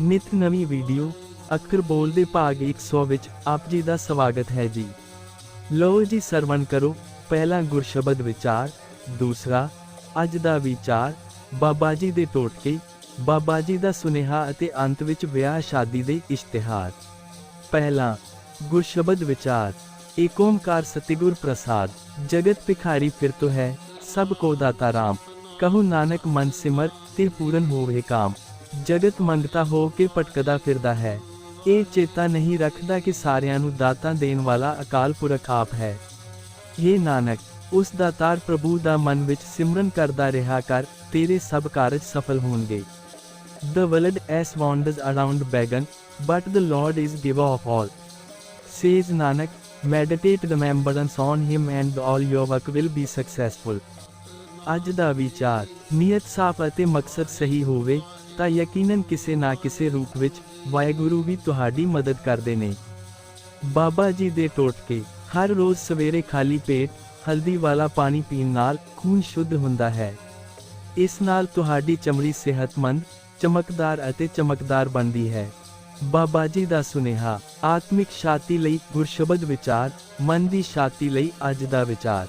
ਨਿਤ ਨਵੀਂ ਵੀਡੀਓ, ਅੱਖਰ ਬੋਲਦੇ ਭਾਗ 100 ਵਿੱਚ ਆਪ ਜੀ ਦਾ ਸਵਾਗਤ ਹੈ ਜੀ। ਲਓ ਜੀ ਸਰਵਣ ਕਰੋ, ਪਹਿਲਾ ਗੁਰਸ਼ਬਦ ਵਿਚਾਰ, ਦੂਸਰਾ, ਅੱਜ ਦਾ ਵਿਚਾਰ, ਬਾਬਾ ਜੀ ਦੇ ਟੋਟਕੇ, ਬਾਬਾ ਜੀ ਦਾ ਸੁਨੇਹਾ ਅਤੇ ਅੰਤ ਵਿੱਚ ਵਿਆਹ ਸ਼ਾਦੀ ਦੇ ਇਸ਼ਤਿਹਾਰ। ਪਹਿਲਾ, ਗੁਰਸ਼ਬਦ ਵਿਚਾਰ, ਏਕ ਓਮਕਾਰ ਸਤਿਗੁਰ ਪ੍ਰਸਾਦ, ਜਗਤ ਭਿਖਾਰੀ ਫਿਰ ਤੋ ਹੈ, ਸਭ ਕੋ ਦਾਤਾ ਰਾਮ, ਕਹੂ ਨਾਨਕ ਮਨ ਸਿਮਰ ਤੇ ਪੂਰਨ ਹੋਵੇ ਕਾਮ। ਜਗਤ ਮੰਗਤਾ ਹੋ ਕੇ ਭਟਕਦਾ ਫਿਰਦਾ ਹੈ ਇਹ ਚੇਤਾ ਨਹੀਂ ਰੱਖਦਾ ਕਿ ਸਾਰਿਆਂ ਨੂੰ ਦਾਤਾਂ ਦੇਣ ਵਾਲਾ ਅਕਾਲ ਪੁਰਖ ਆਪ ਹੈ ਇਹ ਨਾਨਕ ਉਸ ਦਾਤਾਰ ਪ੍ਰਭੂ ਦਾ ਮਨ ਵਿੱਚ ਸਿਮਰਨ ਕਰਦਾ ਰਿਹਾ ਕਰ ਤੇਰੇ ਸਭ ਕਾਰਜ ਸਫਲ ਹੋਣਗੇ the world as wanders around begging but the Lord is giver of all says Nanak meditate remembrance on him and all your work will be successful ਅੱਜ ਦਾ ਵਿਚਾਰ ਨੀਅਤ ਸਾਫ਼ ਅਤੇ ਮਕਸਦ ਸਹੀ ਹੋਵੇ, ਤਾਂ ਯਕੀਨਨ ਕਿਸੇ ਨਾ ਕਿਸੇ ਰੂਪ ਵਿੱਚ ਵਾਹਿਗੁਰੂ ਵੀ ਤੁਹਾਡੀ ਮਦਦ ਕਰਦੇ ਨੇ। ਬਾਬਾ ਜੀ ਦੇ ਟੋਟਕੇ, ਹਰ ਰੋਜ਼ ਸਵੇਰੇ ਖਾਲੀ ਪੇਟ ਹਲਦੀ ਵਾਲਾ ਪਾਣੀ ਪੀਣ ਨਾਲ ਖੂਨ ਸ਼ੁੱਧ ਹੁੰਦਾ ਹੈ। ਇਸ ਨਾਲ ਤੁਹਾਡੀ ਚਮੜੀ ਸਿਹਤਮੰਦ, ਚਮਕਦਾਰ ਅਤੇ ਚਮਕਦਾਰ ਬਣਦੀ ਹੈ। ਬਾਬਾ ਜੀ ਦਾ ਸੁਨੇਹਾ, ਆਤਮਿਕ ਸ਼ਾਂਤੀ ਲਈ ਗੁਰਸ਼ਬਦ ਵਿਚਾਰ, ਮਨ ਦੀ ਸ਼ਾਂਤੀ ਲਈ ਅੱਜ ਦਾ ਵਿਚਾਰ।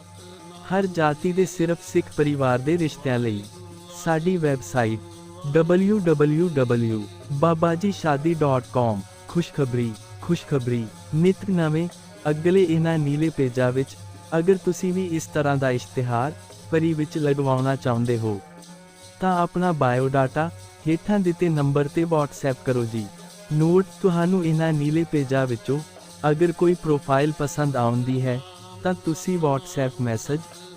ਹਰ ਜਾਤੀ ਦੇ ਸਿਰਫ ਸਿੱਖ ਪਰਿਵਾਰ ਦੇ ਰਿਸ਼ਤਿਆਂ ਲਈ। ਸਾਡੀ ਵੈਬਸਾਈਟ www.babajishadi.com ਖੁਸ਼ਖਬਰੀ ਖੁਸ਼ਖਬਰੀ। ਨਿਤ ਨਵੇਂ, ਅਗਲੇ ਇਹਨਾਂ ਨੀਲੇ ਪੇਜਾਂ ਵਿੱਚ ਅਗਰ ਤੁਸੀਂ ਵੀ ਇਸ ਤਰ੍ਹਾਂ ਦਾ ਇਸ਼ਤਿਹਾਰ ਪਰੀ ਵਿੱਚ ਲਗਵਾਉਣਾ ਚਾਹੁੰਦੇ ਹੋ, ਤਾਂ ਆਪਣਾ ਬਾਇਓ ਡਾਟਾ ਹੇਠਾਂ ਦਿੱਤੇ ਨੰਬਰ ਤੇ WhatsApp ਕਰੋ ਜੀ। ਨੋਟ, ਤੁਹਾਨੂੰ ਇਹਨਾਂ ਨੀਲੇ ਪੇਜਾਂ ਵਿੱਚੋਂ ਅਗਰ ਕੋਈ ਪ੍ਰੋਫਾਈਲ ਪਸੰਦ ਆਉਂਦੀ ਹੈ, ਤਾਂ ਤੁਸੀਂ WhatsApp ਮੈਸੇਜ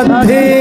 难题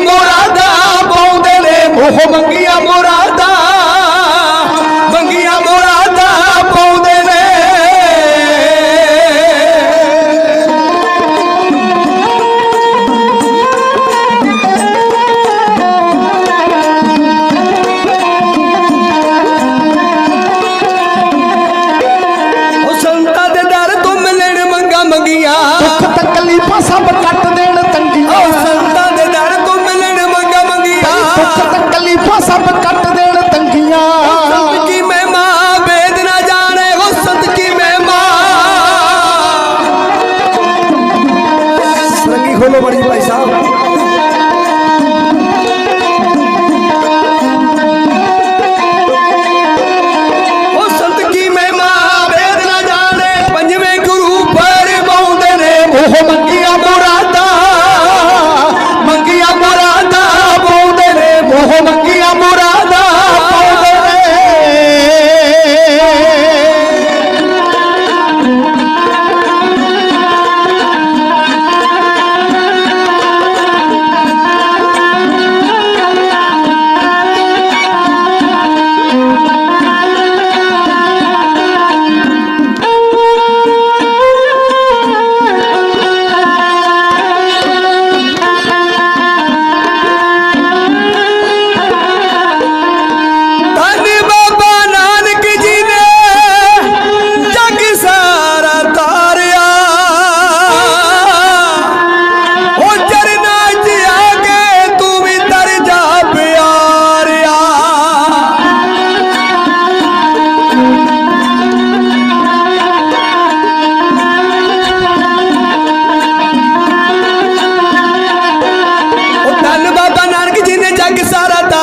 ਮੰਗੀਆਂ ਮੁਰਾਦਾਂ ਪਾਉਂਦੇ ਨੇ। ਮੂੰਹ ਮੰਗੀਆਂ ਮੁਰਾਦਾਂ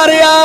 মারিয়া